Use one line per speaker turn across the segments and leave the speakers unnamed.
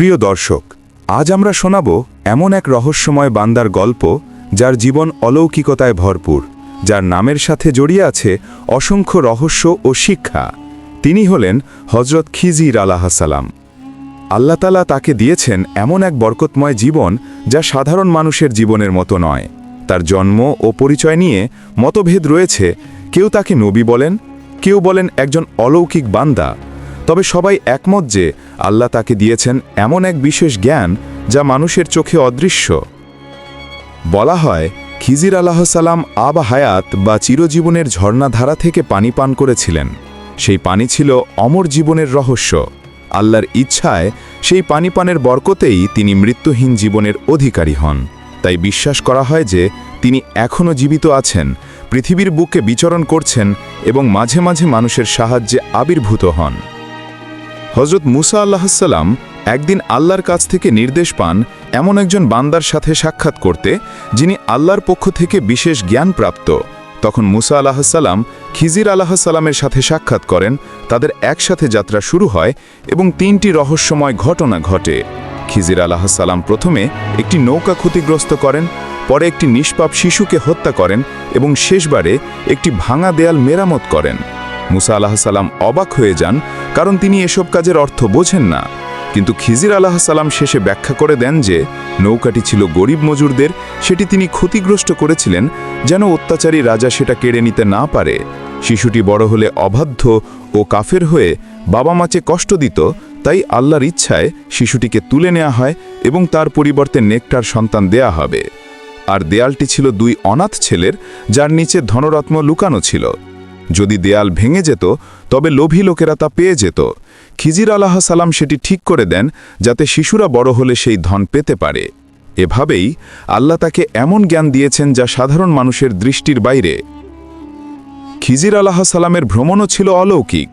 প্রিয় দর্শক, আজ আমরা শোনাব এমন এক রহস্যময় বান্দার গল্প যার জীবন অলৌকিকতায় ভরপুর, যার নামের সাথে জড়িয়ে আছে অসংখ্য রহস্য ও শিক্ষা। তিনি হলেন হজরত খিজির আলাহাসালাম। আল্লাতালা তাকে দিয়েছেন এমন এক বরকতময় জীবন যা সাধারণ মানুষের জীবনের মতো নয়। তার জন্ম ও পরিচয় নিয়ে মতভেদ রয়েছে, কেউ তাকে নবী বলেন, কেউ বলেন একজন অলৌকিক বান্দা। তবে সবাই একমত যে আল্লাহ তাকে দিয়েছেন এমন এক বিশেষ জ্ঞান যা মানুষের চোখে অদৃশ্য। বলা হয়, খিজির আলাহসাল্লাম আব হায়াত বা চিরজীবনের ঝর্ণাধারা থেকে পানি পান করেছিলেন। সেই পানি ছিল অমর জীবনের রহস্য। আল্লাহর ইচ্ছায় সেই পানি পানের বরকতেই তিনি মৃত্যুহীন জীবনের অধিকারী হন। তাই বিশ্বাস করা হয় যে তিনি এখনও জীবিত আছেন, পৃথিবীর বুকে বিচরণ করছেন এবং মাঝে মাঝে মানুষের সাহায্যে আবির্ভূত হন। হজরত মুসা আল্লাহাল্লাম একদিন আল্লাহর কাছ থেকে নির্দেশ পান এমন একজন বান্দার সাথে সাক্ষাৎ করতে, যিনি আল্লাহর পক্ষ থেকে বিশেষ জ্ঞান প্রাপ্ত। তখন মুসা আলাহাসাল্লাম খিজির আলাহাসাল্লামের সাথে সাক্ষাৎ করেন, তাদের একসাথে যাত্রা শুরু হয় এবং তিনটি রহস্যময় ঘটনা ঘটে। খিজির আলাহাসাল্লাম প্রথমে একটি নৌকা ক্ষতিগ্রস্ত করেন, পরে একটি নিষ্পাপ শিশুকে হত্যা করেন এবং শেষবারে একটি ভাঙা দেয়াল মেরামত করেন। মুসা আলাহাসাল্লাম অবাক হয়ে যান কারণ তিনি এসব কাজের অর্থ বোঝেন না। কিন্তু খিজির আলাহাসাল্লাম শেষে ব্যাখ্যা করে দেন যে, নৌকাটি ছিল গরিব মজুরদের, সেটি তিনি ক্ষতিগ্রস্ত করেছিলেন যেন অত্যাচারী রাজা সেটা কেড়ে নিতে না পারে। শিশুটি বড় হলে অবাধ্য ও কাফের হয়ে বাবা মাচে কষ্ট দিত, তাই আল্লাহর ইচ্ছায় শিশুটিকে তুলে নেওয়া হয় এবং তার পরিবর্তে নেকটার সন্তান দেয়া হবে। আর দেয়ালটি ছিল দুই অনাথ ছেলের, যার নিচে ধনরত্ন লুকানো ছিল। যদি দেয়াল ভেঙে যেত তবে লোভী লোকেরা তা পেয়ে যেত। খিজির আলাহ সালাম সেটি ঠিক করে দেন, যাতে শিশুরা বড় হলে সেই ধন পেতে পারে। এভাবেই আল্লাহ তাকে এমন জ্ঞান দিয়েছেন যা সাধারণ মানুষের দৃষ্টির বাইরে। খিজির আলাহ সালামের ভ্রমণও ছিল অলৌকিক।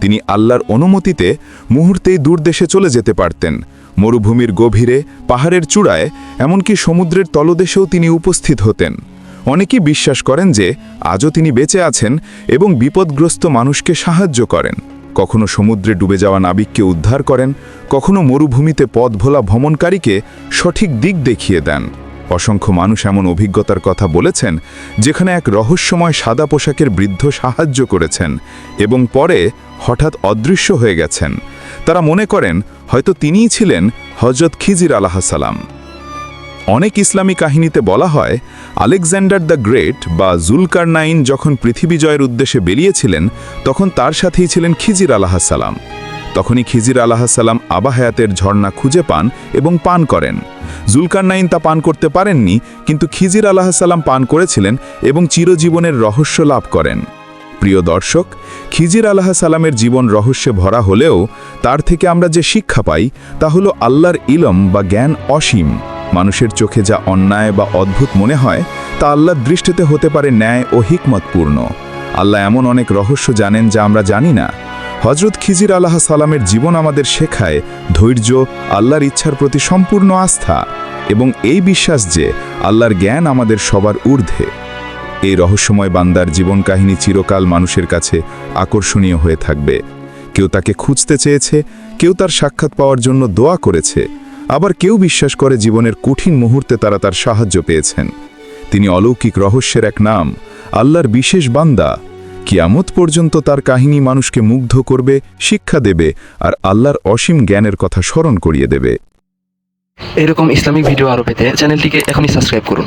তিনি আল্লাহর অনুমতিতে মুহূর্তেই দূরদেশে চলে যেতে পারতেন। মরুভূমির গভীরে, পাহাড়ের চূড়ায়, এমনকি সমুদ্রের তলদেশেও তিনি উপস্থিত হতেন। অনেকেই বিশ্বাস করেন যে আজও তিনি বেঁচে আছেন এবং বিপদগ্রস্ত মানুষকে সাহায্য করেন। কখনো সমুদ্রে ডুবে যাওয়া নাবিককে উদ্ধার করেন, কখনো মরুভূমিতে পথ ভোলা ভ্রমণকারীকে সঠিক দিক দেখিয়ে দেন। অসংখ্য মানুষ এমন অভিজ্ঞতার কথা বলেছেন, যেখানে এক রহস্যময় সাদা পোশাকের বৃদ্ধ সাহায্য করেছেন এবং পরে হঠাৎ অদৃশ্য হয়ে গেছেন। তারা মনে করেন, হয়তো তিনিই ছিলেন হজরত খিজির আলাহাসালাম। অনেক ইসলামী কাহিনীতে বলা হয়, আলেকজান্ডার দ্য গ্রেট বা জুলকার নাইন যখন পৃথিবী জয়ের উদ্দেশ্যে বেরিয়েছিলেন, তখন তার সাথেই ছিলেন খিজির আলাহাসাল্লাম তখনই খিজির আলাহাসাল্লাম আবাহায়াতের ঝর্ণা খুঁজে পান এবং পান করেন। জুলকার নাইন তা পান করতে পারেননি, কিন্তু খিজির আলাহাসাল্লাম পান করেছিলেন এবং চিরজীবনের রহস্য লাভ করেন। প্রিয় দর্শক, খিজির আলাহ সালামের জীবন রহস্যে ভরা হলেও, তার থেকে আমরা যে শিক্ষা পাই, তা হলো আল্লাহর ইলম বা জ্ঞান অসীম। মানুষের চোখে যা অন্যায় বা অদ্ভুত মনে হয়, তা আল্লাহর দৃষ্টিতে হতে পারে ন্যায় ও হিকমতপূর্ণ। আল্লাহ এমন অনেক রহস্য জানেন যা আমরা জানি না। হজরত খিজির আল্লাহ সালামের জীবন আমাদের শেখায় ধৈর্য, আল্লাহর ইচ্ছার প্রতি সম্পূর্ণ আস্থা এবং এই বিশ্বাস যে আল্লাহর জ্ঞান আমাদের সবার ঊর্ধ্বে। এই রহস্যময় বান্দার জীবন কাহিনী চিরকাল মানুষের কাছে আকর্ষণীয় হয়ে থাকবে। কেউ তাকে খুঁজতে চেয়েছে, কেউ তার সাক্ষাৎ পাওয়ার জন্য দোয়া করেছে আবার কেউ বিশ্বাস করে জীবনের কঠিন মুহূর্তে তারা তার সাহায্য পেয়েছেন। তিনি অলৌকিক রহস্যের এক নাম, আল্লাহর বিশেষ বান্দা। কিয়ামত পর্যন্ত তার কাহিনী মানুষকে মুগ্ধ করবে, শিক্ষা দেবে আর আল্লাহর অসীম জ্ঞানের কথা স্মরণ করিয়ে দেবে।
এরকম ইসলামিক ভিডিও আরও পেতে চ্যানেলটিকে এখনই সাবস্ক্রাইব করুন।